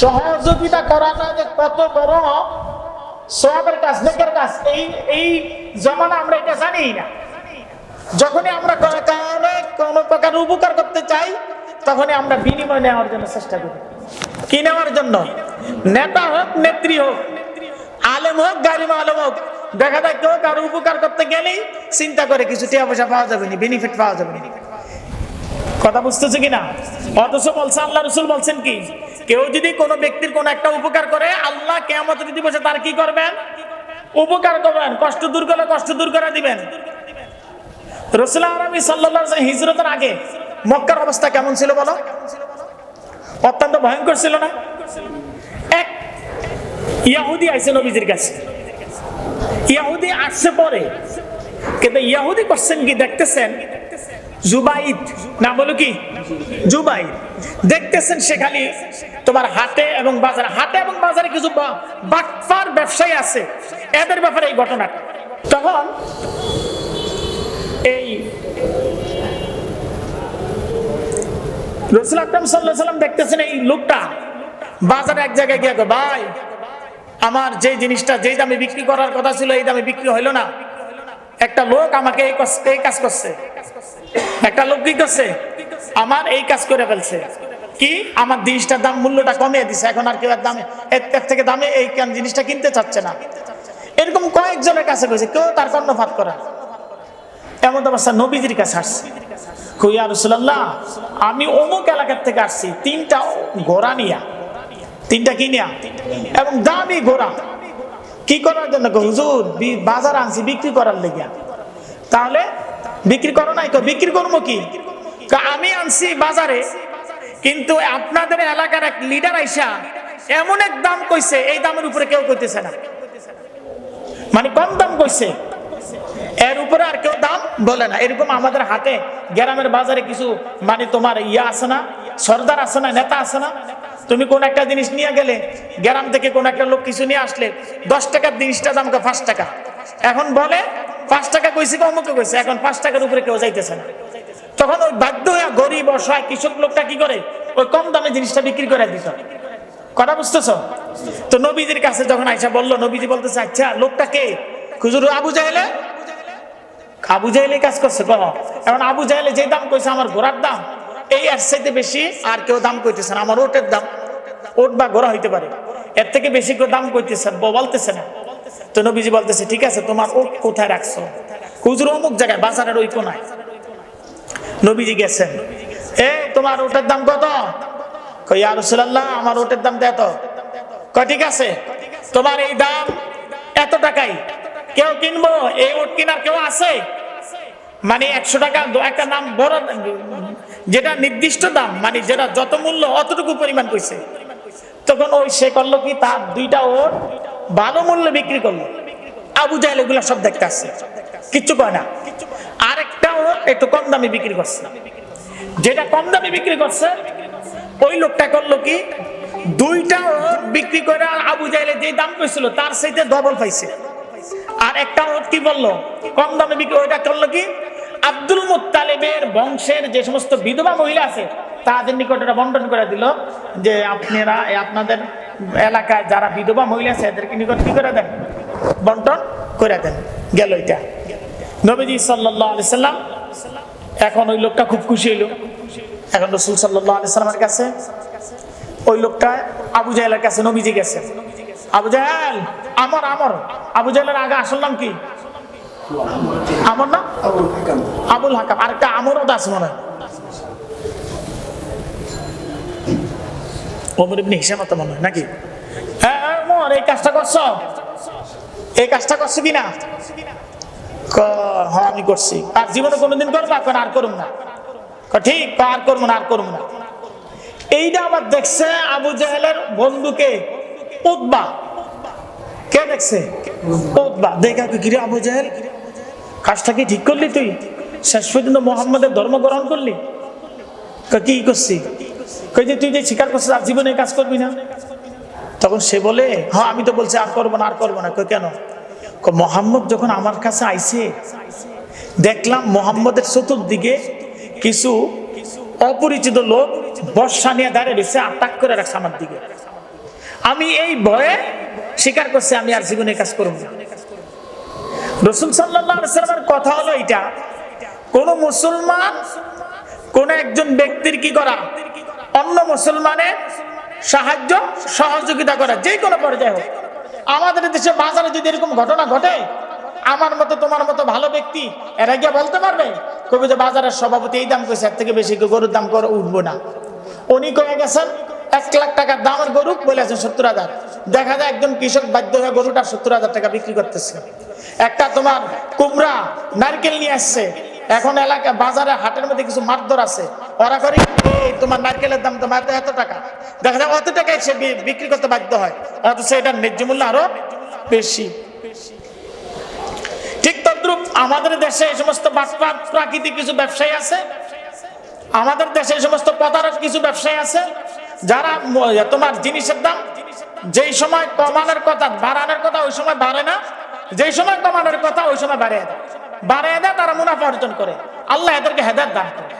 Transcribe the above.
সহযোগিতা করাটা যে কত বড় সবের কাজ, নেকের কাজ। এই এই জমানা আমরা এটা জানি না। যখনই আমরা কারণে কোনো প্রকার উপকার করতে চাই, তখনই আমরা বিনিময় নেওয়ার জন্য চেষ্টা করি। কি নেওয়ার জন্য? নেতা হোক, নেত্রী হোক, আলেম হোক গারিমা আলেম হোক, দেখা যায় কেউ কারও উপকার করতে গেলেই চিন্তা করে কিছু টাকা পয়সা পাওয়া যাবে না বেনিফিট পাওয়া যাবে না। কথা বুঝতেছে কিনা? অথচ বলছে, আল্লাহ রসুল বলছেন কি কেউ যদি কোনো ব্যক্তির কোনো একটা উপকার করে, আল্লাহ কেমত দিবসে তার কি করবেন? উপকার করবেন। কষ্ট দূর করলে কষ্ট দূর করে দিবেন। আগে মক্কার অবস্থা কেমন ছিল বলো? অত্যন্ত ভয়ঙ্কর ছিল না? এক ইয়াহুদি কাছে। ইয়াহুদি আসছে পরে, কিন্তু ইয়াহুদি দেখতেছেন জুবাইদ না বলো কি? জুবাইদ। দেখতেছেন সে খালি তোমার হাটে এবং বাজারে। হাটে এবং বাজারে কিছু বাটফার ব্যবসায়ী আছে। এদের ব্যাপারে এই ঘটনাটা। তখন এই রসুল আকরম সাল্লাহ সাল্লাম দেখতেছেন এই লোকটা বাজারে এক জায়গায় গিয়ে ভাই, আমার যে জিনিসটা, যেই দামে বিক্রি করার কথা ছিল, এই দামে বিক্রি হইল না। একটা লোক আমাকে এই কাজ করছে। একটা লোক কি করছে আমার এই কাজ করে ফেলছে। কি? আমার জিনিসটার দাম মূল্যটা কমিয়ে দিছে। এখন আর কেউ দামে, এর থেকে দামে এই জিনিসটা কিনতে চাচ্ছে না? এরকম কয়েকজনের কাছে গেছে কেউ তার কর্ণপাত করা। এমন অবস্থা নবীজির কাছে আসছে। খুইয়া রসুল্লাহ আমি অমুক এলাকার থেকে আসছি, তিনটা ঘোড়া নিয়া, তিনটা কিনিয়া এবং দামি ঘোড়া। কি করার জন্য হুজুর বাজার আনছি, বিক্রি করার লেগিয়া। তাহলে বিক্রি করো নাই কই, বিক্রি করব কি? আমি আনছি বাজারে কিন্তু আপনাদের এলাকার এক লিডার আইসা এমন এক দাম কইছে এই দামের উপরে কেউ কইতেছে না। মানে কম দাম কইছে। এর উপরে আর কেউ দাম বলে না। এরকম আমাদের হাতে গ্রামের বাজারে কিছু মানে তোমার ইয়া আছে না সর্দার আছে না নেতা আছে না। তুমি কোন একটা জিনিস নিয়ে গেলে গ্রাম থেকে কোন একটা লোক কিছু নিয়ে আসলে দশ টাকার জিনিসটা দাম পাঁচ টাকা। এখন বলে পাঁচ টাকা কইছে কি অমুকে কইছে, এখন পাঁচ টাকার উপরে কেউ যাইতেছে না। তখন ওই বাধ্য হয়ে গরিব, অসহায় কৃষক লোকটা কি করে? ওই কম দামে জিনিসটা বিক্রি করে দিত। কথা বুঝতেছ? তো নবীজির কাছে যখন আইসা বলল, নবীজি বলতেছে আচ্ছা লোকটা কে? খুজুর আবু জাহেলে। আবু জাহেলে কাজ করছে, কহ। এখন আবু জাহেলে যে দাম কইছে, আমার ঘোড়ার দাম। এই এর চাইতে বেশি আর কেউ দাম কইতেছে না, আমার ওটের দাম। ওট বা ঘোড়া হইতে পারে। এর থেকে বেশি কেউ দাম কইতেছে ব- বলতেছে না। তো নবীজি বলতেছে, ঠিক আছে, তোমার ওট কোথায় রাখছো? খুচরো অমুক জায়গায়, বাজারের ওই কোনায়। নবীজি গেছেন। এই তোমার ওটের দাম কত? আমার ওটের দাম এত ঠিক আছে, তোমার এই দাম এত টাকাই। কেউ কিনবো, এই ওট কেনার কেউ আছে? মানে একশো টাকা একটা নাম বড়, যেটা নির্দিষ্ট দাম মানে যেটা যত মূল্য অতটুকু পরিমাণ কইছে। তখন ওই সে করল কি, তার দুইটা ওট ভালো মূল্যে বিক্রি করল। আবু জাহেল এগুলা সব দেখতে আসছে। কিচ্ছু কয় না। আরেকটা ওট একটু কম দামে বিক্রি করছে। যেটা কম দামে বিক্রি করছে, ওই লোকটা করল কি, দুইটা ওট বিক্রি করে আবু জাহেলে যে দাম কইছিল, তার সাথে ডবল পাইছে। আর একটা ওট কি বলল, কম দামে বিক্রি, ওইটা করল কি, আব্দুল মুত্তালিবের বংশের যে সমস্ত বিধবা মহিলা আছে তাদের নিকট এটা বন্টন করে দিল যে আপনারা আপনাদের এলাকায় যারা বিধবা মহিলা আছে এদেরকে নিকট কি করে দেন? বন্টন করে দেন। গেল এটা। নবীজি সাল্লাহ আলি সাল্লাম এখন ওই লোকটা খুব খুশি হইল। এখন রসুল সাল্লাহ আলি সাল্লামের কাছে ওই লোকটা আবু জাহেলের কাছে নবীজি গেছে। আবু জাহেল আমর আমর। আবু জাহেলের আগে আসল নাম কি? আমার না? আবুল হাকাম। আরেকটা আমরও দাস মনে হয়। ওমর ইবনে হিসাম তো মনে হয় নাকি? হ্যাঁ হ্যাঁ, ওমর এই কাজটা করছ? এই কাজটা করছ কিনা? হ্যাঁ আমি করছি। আর জীবনে কোনোদিন করব? এখন আর করুম না। ঠিক আর করব না আর করব না। এইটা আবার দেখছে আবু জাহেলের বন্ধুকে উদ্বা কে দেখছে? উদ্বা দেখা কিরে আবু জাহেল? কাজটা কি ঠিক করলি তুই? শেষ পর্যন্ত মোহাম্মদের ধর্ম গ্রহণ করলি? কি করছি? কই যে, তুই যে স্বীকার করছিস, আর জীবনে কাজ করবি না? তখন সে বলে হ্যাঁ আমি তো বলছি, আর করব না, আর করব না। কই, কেন? মোহাম্মদ যখন আমার কাছে আইছে, দেখলাম মোহাম্মদের চতুর্দিকে কিছু অপরিচিত লোক বর্ষা নিয়ে দাঁড়িয়ে রয়েছে আটাক করে রাখছে আমার দিকে। আমি এই ভয়ে স্বীকার করছি, আমি আর জীবনে কাজ করব না। রসুল সাল্লামের কথা হলো এটা কোন মুসলমান, কোন একজন ব্যক্তির কি করা অন্য মুসলমানের সাহায্য, সহযোগিতা করা, যে কোনো পর্যায়ে হোক। আমাদের দেশে বাজারে যদি এরকম ঘটনা ঘটে, আমার মতো, তোমার মতো ভালো ব্যক্তি, এরা গিয়ে বলতে পারবে, কবি যে বাজারের সভাপতি এই দাম কইছে, এর থেকে বেশি গরুর দাম করে উঠবো না। উনি কয়ে গেছেন, এক লাখ টাকার দামের গরু বলেছেন সত্তর হাজার। দেখা যায় একজন কৃষক বাধ্য হয়ে গরুটা সত্তর হাজার টাকা বিক্রি করতেছে। একটা তোমার কুমড়া, নারকেল নিয়ে আসছে এখন এলাকা বাজারে, হাটের মধ্যে কিছু মারধর আছে। ওরা করে তোমার নারকেলের দাম তোমার এত টাকা। দেখা যায় অত টাকায় সে বিক্রি করতে বাধ্য হয়। অথচ এটার ন্যায্য মূল্য আরও বেশি। ঠিক তদ্রুপ আমাদের দেশে এই সমস্ত প্রাকৃতিক কিছু ব্যবসায়ী আছে। আমাদের দেশে এই সমস্ত প্রতারক কিছু ব্যবসায়ী আছে। যারা তোমার জিনিসের দাম যেই সময় কমানোর কথা, বাড়ানোর কথা, ওই সময় বাড়ে না। যেই সময় কমানোর কথা, ওই সময় বাড়িয়ে দেয়। বাড়িয়ে দেয় তারা মুনাফা অর্জন করে। আল্লাহ এদেরকে হেদায়ত দান করে।